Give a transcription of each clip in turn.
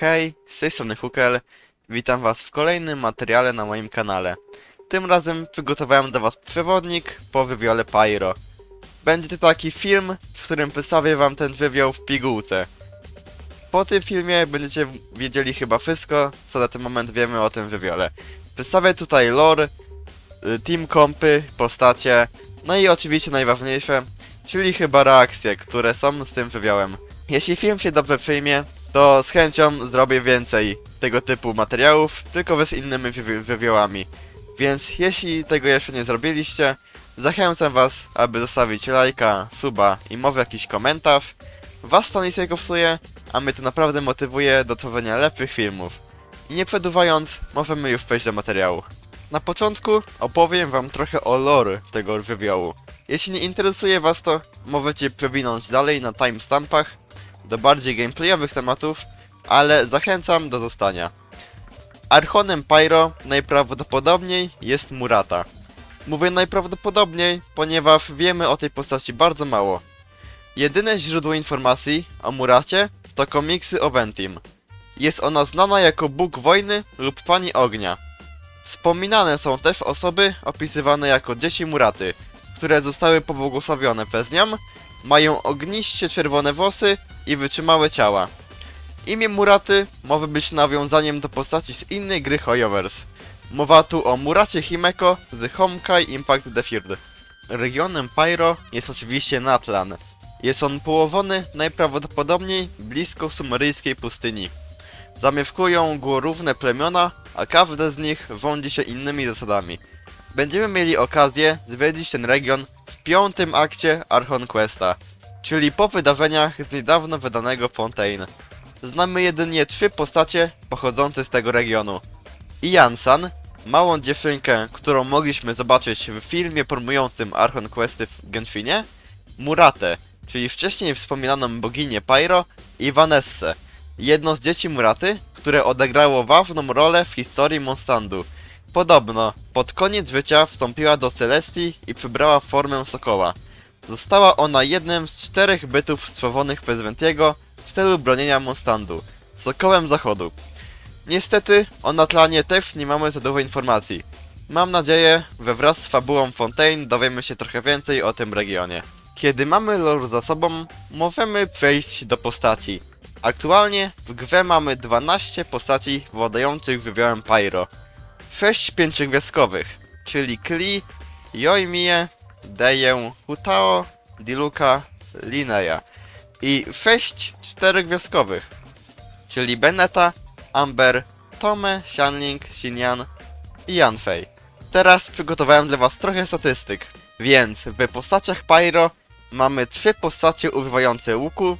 Hej, z tej strony Hukel. Witam was w kolejnym materiale na moim kanale. Tym razem przygotowałem dla was przewodnik po wywiole Pyro. Będzie to taki film, w którym przedstawię wam ten wywiał w pigułce. Po tym filmie będziecie wiedzieli chyba wszystko, co na ten moment wiemy o tym wywiole. Przedstawię tutaj lore, y, team kompy, postacie, no i oczywiście najważniejsze, czyli chyba reakcje, które są z tym wywiałem. Jeśli film się dobrze przyjmie, to z chęcią zrobię więcej tego typu materiałów, tylko z innymi wywi- wywiałami. Więc jeśli tego jeszcze nie zrobiliście, zachęcam was, aby zostawić lajka, suba i może jakiś komentarz. Was to nic nie kosztuje, a mnie to naprawdę motywuje do tworzenia lepszych filmów. I nie przedłużając, możemy już przejść do materiału. Na początku opowiem wam trochę o lore tego wywiału. Jeśli nie interesuje was to, możecie przewinąć dalej na timestampach do bardziej gameplayowych tematów, ale zachęcam do zostania. Archonem Pyro najprawdopodobniej jest Murata. Mówię najprawdopodobniej, ponieważ wiemy o tej postaci bardzo mało. Jedyne źródło informacji o Muracie to komiksy o Ventim. Jest ona znana jako Bóg Wojny lub Pani Ognia. Wspominane są też osoby opisywane jako dzieci Muraty, które zostały pobłogosławione przez nią, mają ogniście czerwone włosy i wytrzymałe ciała. Imię Muraty może być nawiązaniem do postaci z innej gry Hoyoverse. Mowa tu o Muracie Himeko z Honkai Impact the Third. Regionem Pyro jest oczywiście Natlan. Jest on położony najprawdopodobniej blisko sumeryjskiej pustyni. Zamieszkują go różne plemiona, a każde z nich rządzi się innymi zasadami. Będziemy mieli okazję zwiedzić ten region w piątym akcie Archon Questa, czyli po wydarzeniach z niedawno wydanego Fontaine. Znamy jedynie trzy postacie pochodzące z tego regionu. Jansan, małą dziewczynkę, którą mogliśmy zobaczyć w filmie promującym Archon Questy w Genshinie, Muratę, czyli wcześniej wspominaną boginię Pyro i Vanessę, jedno z dzieci Muraty, które odegrało ważną rolę w historii Monstandu. Podobno, pod koniec życia wstąpiła do Celestii i przybrała formę sokoła. Została ona jednym z czterech bytów stworzonych przez Ventiego w celu bronienia Monstandu, sokołem zachodu. Niestety, o Natlanie też nie mamy za dużo informacji. Mam nadzieję, że wraz z fabułą Fontaine dowiemy się trochę więcej o tym regionie. Kiedy mamy lore za sobą, możemy przejść do postaci. Aktualnie w grze mamy 12 postaci władających wywiałem Pyro. 6 pięciogwiazdkowych, czyli Kli, Yoimiye, Deję, Hutao, Diluka, Lineya i 6 czterogwiazdkowych, czyli Beneta, Amber, Tome, Xianling, Xinyan i Yanfei. Teraz przygotowałem dla was trochę statystyk, więc w postaciach Pyro mamy trzy postacie używające łuku,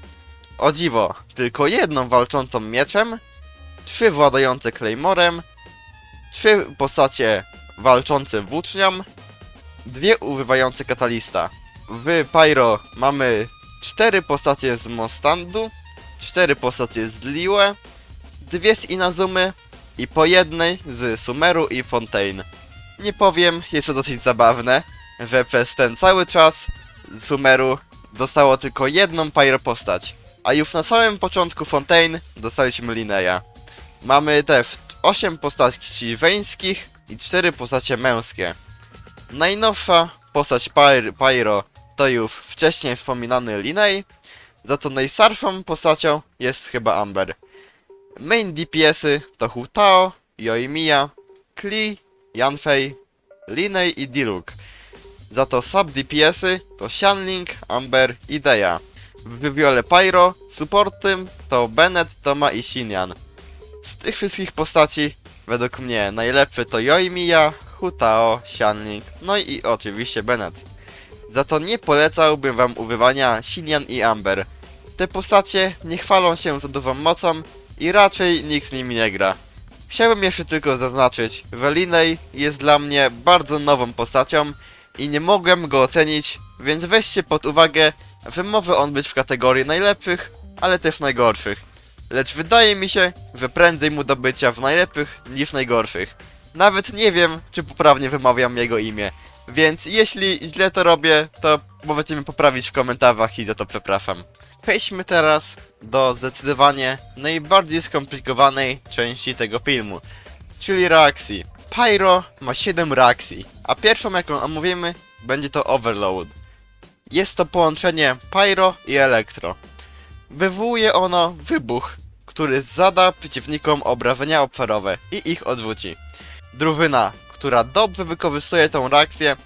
o dziwo, tylko jedną walczącą mieczem, trzy władające Claymorem, trzy postacie walczące włócznią, dwie używające katalista. W Pyro mamy cztery postacie z Mostandu, cztery postacie z Liue, dwie z Inazumy i po jednej z Sumeru i Fontaine. Nie powiem, jest to dosyć zabawne, że przez ten cały czas Sumeru dostało tylko jedną Pyro postać, a już na samym początku Fontaine dostaliśmy Lineya. Mamy też 8 postaci żeńskich i 4 postacie męskie. Najnowsza postać Pyr Pyro to już wcześniej wspominany Liney, za to najstarszą postacią jest chyba Amber. Main DPS-y to Hutao, Yoimiya, Kli, Yanfei, Liney i Diluc. Za to sub DPS-y to Xianling, Amber i Deya. W wywiole Pyro supportem to Bennett, Toma i Xinyan. Z tych wszystkich postaci, według mnie, najlepszy to Yoimiya, Hutao, Xianling, no i oczywiście Bennett. Za to nie polecałbym wam używania Xinyan i Amber. Te postacie nie chwalą się za dużą mocą i raczej nikt z nimi nie gra. Chciałbym jeszcze tylko zaznaczyć, że Liney jest dla mnie bardzo nową postacią i nie mogłem go ocenić, więc weźcie pod uwagę, że może on być w kategorii najlepszych, ale też najgorszych. Lecz wydaje mi się, że prędzej mu do bycia w najlepszych niż najgorszych. Nawet nie wiem, czy poprawnie wymawiam jego imię. Więc jeśli źle to robię, to możecie mnie poprawić w komentarzach i za to przepraszam. Przejdźmy teraz do zdecydowanie najbardziej skomplikowanej części tego filmu, czyli reakcji. Pyro ma 7 reakcji, a pierwszą jaką omówimy będzie to Overload. Jest to połączenie Pyro i Elektro. Wywołuje ono wybuch, który zada przeciwnikom obrażenia obszarowe i ich odwróci. Drużyna, która dobrze wykorzystuje tą reakcję,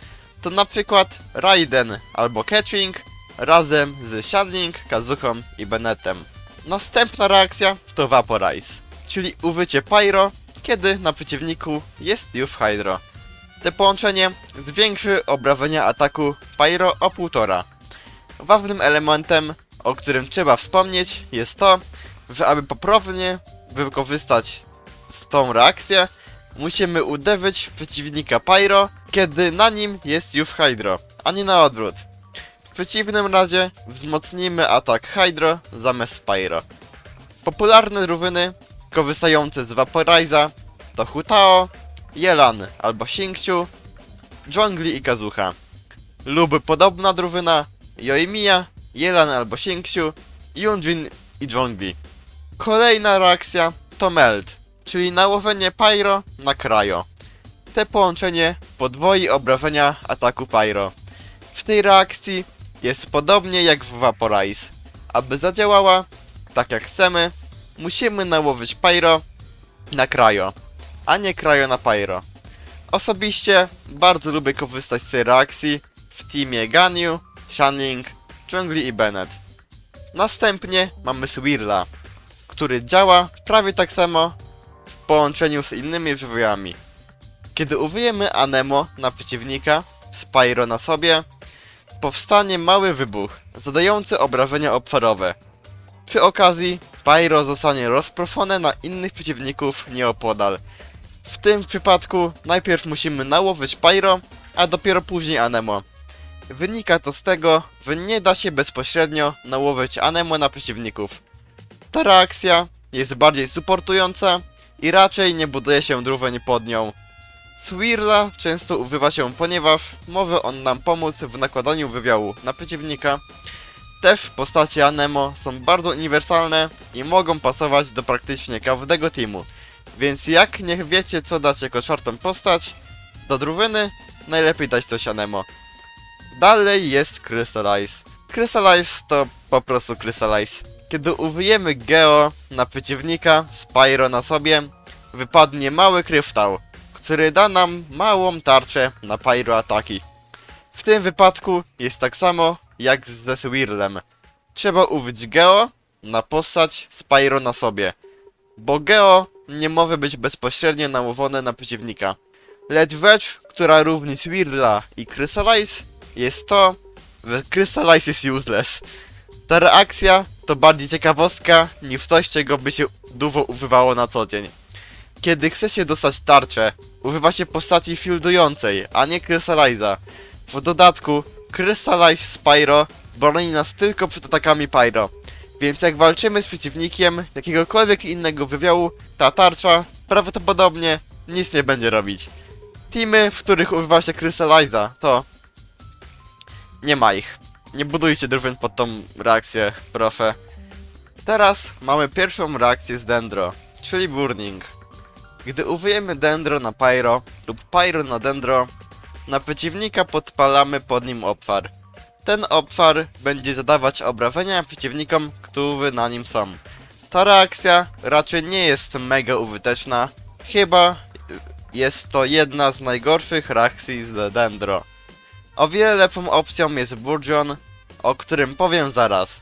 to na przykład Raiden albo Catching razem z Shadling, Kazuchą i Bennettem. Następna reakcja to Vaporize, czyli użycie Pyro, kiedy na przeciwniku jest już Hydro. To połączenie zwiększy obrażenia ataku Pyro o 1,5. Ważnym elementem, o którym trzeba wspomnieć, jest to, że aby poprawnie wykorzystać tą reakcję, musimy uderzyć przeciwnika Pyro, kiedy na nim jest już Hydro, a nie na odwrót. W przeciwnym razie wzmocnimy atak Hydro zamiast Pyro. Popularne drużyny korzystające z Vaporiza to Hutao, Yelan albo Xingqiu, Zhongli i Kazuha. Lub podobna drużyna Yoimiya, Yelan albo Xingqiu, Yunjin i Zhongli. Kolejna reakcja to Melt, czyli nałożenie Pyro na Cryo. Te połączenie podwoi obrażenia ataku Pyro. W tej reakcji jest podobnie jak w Vaporize. Aby zadziałała tak jak chcemy, musimy nałożyć Pyro na Cryo, a nie Cryo na Pyro. Osobiście bardzo lubię korzystać z tej reakcji w teamie Ganyu, Shanling, Zhongli i Bennett. Następnie mamy Swirla, który działa prawie tak samo w połączeniu z innymi żywiołami. Kiedy użyjemy Anemo na przeciwnika, Spyro na sobie, powstanie mały wybuch, zadający obrażenia obszarowe. Przy okazji, Pyro zostanie rozproszone na innych przeciwników nieopodal. W tym przypadku najpierw musimy nałożyć Pyro, a dopiero później Anemo. Wynika to z tego, że nie da się bezpośrednio nałożyć Anemo na przeciwników. Ta reakcja jest bardziej supportująca i raczej nie buduje się drużeń pod nią. Swirla często używa się, ponieważ może on nam pomóc w nakładaniu wywiału na przeciwnika. Też postaci Anemo są bardzo uniwersalne i mogą pasować do praktycznie każdego teamu. Więc jak nie wiecie co dać jako czwartą postać, do drużyny najlepiej dać coś Anemo. Dalej jest Crystallize. Crystallize to po prostu Crystallize. Kiedy użyjemy Geo na przeciwnika, Spyro na sobie, wypadnie mały kryształ, który da nam małą tarczę na pyro ataki. W tym wypadku jest tak samo jak ze Swirlem. Trzeba użyć Geo na postać Spyro na sobie, bo Geo nie może być bezpośrednio nałożone na przeciwnika. Lecz rzecz, która równi Swirla i Crystallize jest to, że Crystallize jest useless. Ta reakcja to bardziej ciekawostka niż coś, czego by się dużo używało na co dzień. Kiedy chce się dostać tarczę, używa się postaci fieldującej, a nie Crystalliza. W dodatku, Crystallize Spyro broni nas tylko przed atakami Pyro. Więc jak walczymy z przeciwnikiem jakiegokolwiek innego wywiału, ta tarcza prawdopodobnie nic nie będzie robić. Teamy, w których używa się Crystalliza, to... Nie ma ich. Nie budujcie drużyn pod tą reakcję, proszę. Teraz mamy pierwszą reakcję z Dendro, czyli Burning. Gdy użyjemy Dendro na Pyro lub Pyro na Dendro, na przeciwnika podpalamy pod nim obszar. Ten obszar będzie zadawać obrażenia przeciwnikom, którzy na nim są. Ta reakcja raczej nie jest mega użyteczna, chyba jest to jedna z najgorszych reakcji z Dendro. O wiele lepszą opcją jest Burgeon, o którym powiem zaraz.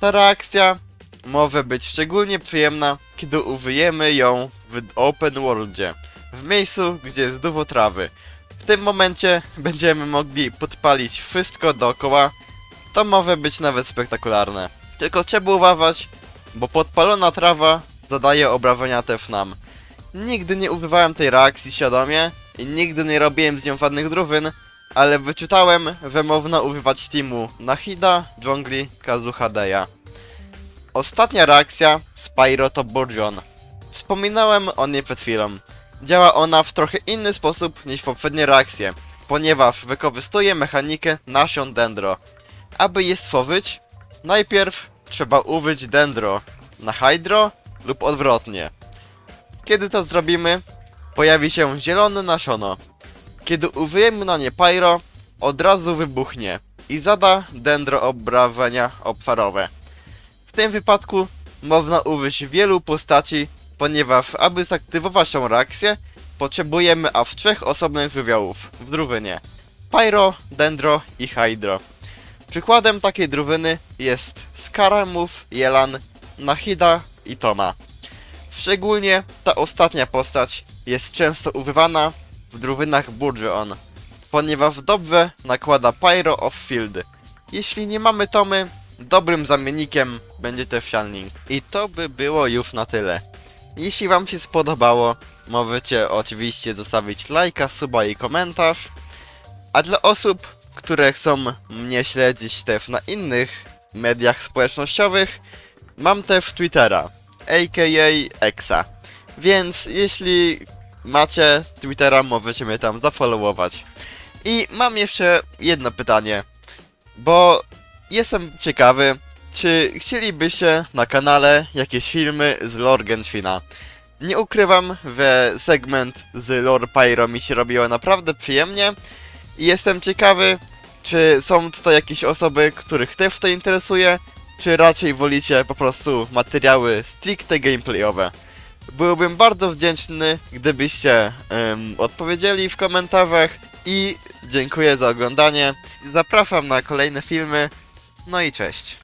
Ta reakcja może być szczególnie przyjemna, kiedy użyjemy ją w open worldzie, w miejscu, gdzie jest dużo trawy. W tym momencie będziemy mogli podpalić wszystko dookoła, to może być nawet spektakularne. Tylko trzeba uważać, bo podpalona trawa zadaje obrażenia też nam. Nigdy nie używałem tej reakcji świadomie i nigdy nie robiłem z nią żadnych drużyn, ale wyczytałem, że używać teamu Nahida, Jungli, Kazuhadeya. Ostatnia reakcja Spyro to Burgeon. Wspominałem o niej przed chwilą. Działa ona w trochę inny sposób niż poprzednie reakcje, ponieważ wykorzystuje mechanikę nasion Dendro. Aby je stworzyć, najpierw trzeba użyć dendro na hydro lub odwrotnie. Kiedy to zrobimy, pojawi się zielone nasiono. Kiedy użyjemy na nie pyro, od razu wybuchnie i zada dendro obrażenia obszarowe. W tym wypadku można użyć wielu postaci, ponieważ aby zaktywować tą reakcję, potrzebujemy aż trzech osobnych żywiołów w drużynie. Pyro, Dendro i Hydro. Przykładem takiej drużyny jest Skaramus, Jelan, Nahida i Toma. Szczególnie ta ostatnia postać jest często używana w drużynach Burgeon, ponieważ dobrze nakłada Pyro of Field. Jeśli nie mamy Tomy, dobrym zamiennikiem będzie też Shanling. I to by było już na tyle. Jeśli wam się spodobało, możecie oczywiście zostawić lajka, suba i komentarz. A dla osób, które chcą mnie śledzić też na innych mediach społecznościowych, mam też Twittera, aka Exa. Więc jeśli macie Twittera, możecie mnie tam zafollowować. I mam jeszcze jedno pytanie, bo jestem ciekawy, czy chcielibyście na kanale jakieś filmy z lore Genshina? Nie ukrywam, że segment z lore Pyro mi się robiło naprawdę przyjemnie i jestem ciekawy, czy są tutaj jakieś osoby, których też to interesuje, czy raczej wolicie po prostu materiały stricte gameplayowe. Byłbym bardzo wdzięczny, gdybyście em, odpowiedzieli w komentarzach i dziękuję za oglądanie. Zapraszam na kolejne filmy. No i cześć.